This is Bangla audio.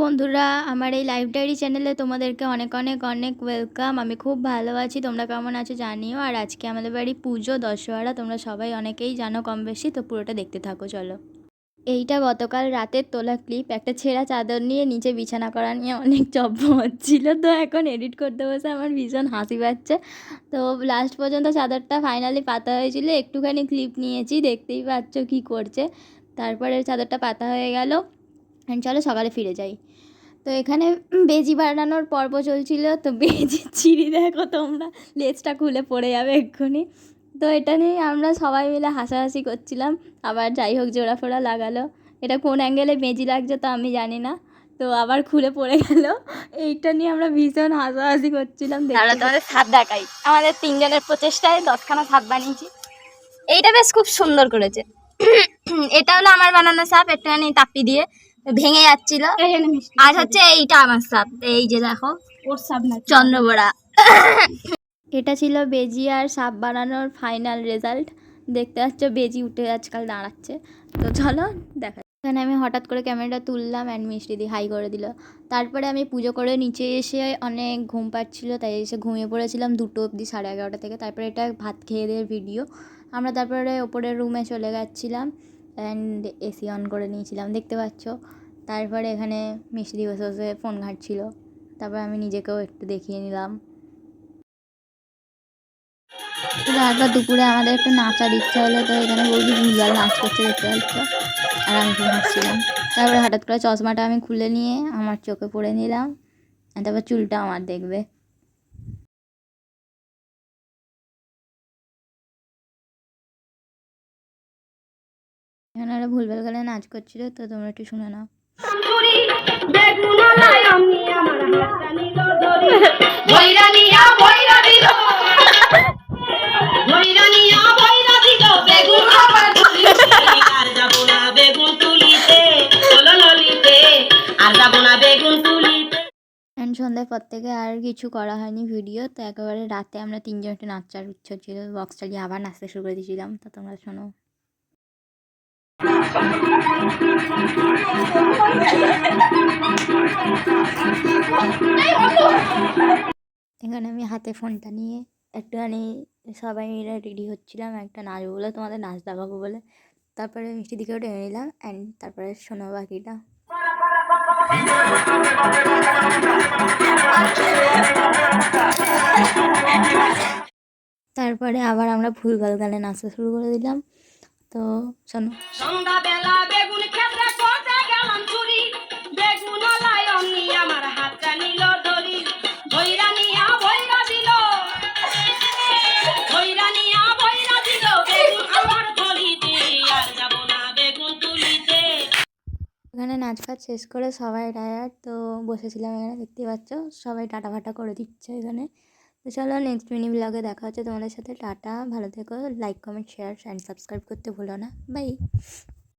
বন্ধুরা, আমার এই লাইভ ডায়েরি চ্যানেলে তোমাদেরকে অনেক অনেক অনেক ওয়েলকাম। আমি খুব ভালো আছি, তোমরা কেমন আছো জানিও। আর আজকে আমাদের বাড়ি পুজো, দশহরা, তোমরা সবাই অনেকেই জানো কম বেশি, তো পুরোটা দেখতে থাকো, চলো। এইটা গতকাল রাতের তোলা ক্লিপ একটা ছেঁড়া চাদর নিয়ে নিচে বিছানা করা নিয়ে অনেক চব্য হচ্ছিল। তো এখন এডিট করতে বসে আমার ভীষণ হাসি পাচ্ছে। তো লাস্ট পর্যন্ত চাদরটা ফাইনালি পাতা হয়েছিল, একটুখানি ক্লিপ নিয়েছি, দেখতেই পাচ্ছ কী করছে। তারপরে চাদরটা পাতা হয়ে গেল। চলো সকালে ফিরে যাই। তো এখানে বেজি বানানোর পর্ব চলছিল, তো বেজি চিড়ি দেখো তোমরা, লেজটা খুলে পড়ে যাবে এক্ষুনি। তো এটা নিয়ে আমরা সবাই মিলে হাসাহাসি করছিলাম, আবার যাই হোক জোড়া ফোড়া লাগালো। এটা কোন অ্যাঙ্গেলে বেজি লাগছে তো আমি জানি না, তো আবার খুলে পড়ে গেল। এইটা নিয়ে আমরা ভীষণ হাসাহাসি করছিলাম তাহলে তোমাদের ছাদ দেখাই। আমাদের তিনজনের প্রচেষ্টায় দশখানা ছাদ বানিয়েছি। এইটা বেশ খুব সুন্দর করেছে। এটা হলো আমার বানানো সাপ একটুখানি তাপি দিয়ে। ভেঙে যাচ্ছিল। আর হচ্ছে এইটা আমার সাপ এই যে দেখো ওর সাপ না। চন্দ্রবোড়া। এটা ছিল বেজি আর সাপ বানানোর ফাইনাল রেজাল্ট। দেখতে পাচ্ছ বেজি উঠে আজকাল দাঁড়াচ্ছে। তো চলো দেখা এখানে আমি হঠাৎ করে ক্যামেরাটা তুললাম অ্যান্ড মিষ্টি দিয়ে হাই করে দিল। তারপরে আমি পুজো করে নিচে এসে অনেক ঘুম পাচ্ছিলো তাই এসে ঘুমিয়ে পড়েছিলাম দুটো অবধি সাড়ে এগারোটা থেকে। তারপরে এটা ভাত খেয়ে দিয়ে ভিডিও আমরা তারপরে ওপরের রুমে চলে গেছিলাম অ্যান্ড এসি অন করে নিয়েছিলাম। দেখতে পাচ্ছ? তারপরে এখানে মিষ্টি বসে বসে ফোন ঘাঁটছিল। তারপর আমি নিজেকেও একটু দেখিয়ে নিলাম। তারপর দুপুরে আমাদের একটু নাচার ইচ্ছা হলো তো এখানে বৌদি ভুলভাল নাচ করতে দেখতে পাচ্ছ। আর আমি খুব হাসছিলাম তারপরে হঠাৎ করে চশমাটা আমি খুলে নিয়ে আমার চোখে পড়ে নিলাম। তারপর চুলটা আমার দেখবে। এখানে ওরা ভুলভাল গেলে নাচ করছিল, তো তোমরা একটু শুনে নাও। সন্ধ্যার পর থেকে আর কিছু করা হয়নি ভিডিও তো একেবারে রাতে আমরা তিনজন একটু নাচার ইচ্ছা ছিল বক্স চালিয়ে আবার নাচতে শুরু করে দিয়েছিলাম তো তোমরা শোনো। এখানে আমি হাতে ফোনটা নিয়ে একটুখানি সবাই মিলে রেডি হচ্ছিলাম, একটা নাচবো বলে তোমাদের নাচ দেখাবো বলে। তারপরে মিষ্টি দিকেও টেনে নিলাম অ্যান্ড তারপরে শোনো বাকিটা। তারপরে আবার আমরা ভুলভাল গানে নাচতে শুরু করে দিলাম। তো শোনো। সন্ধ্যা বেলা বেগুন করতে গেলাম চুরি নাচ ফাচ শেষ করে সবাই টায়ার্ড তো বসেছিলাম এখানে দেখতে পাচ্ছ, সবাই টাটা ফাটা করে দিচ্ছে এখানে। তো চলো নেক্সট মিনি ব্লগে দেখা হচ্ছে তোমাদের সাথে, টাটা, ভালো থেকো like comment share and subscribe করতে ভুলো না বাই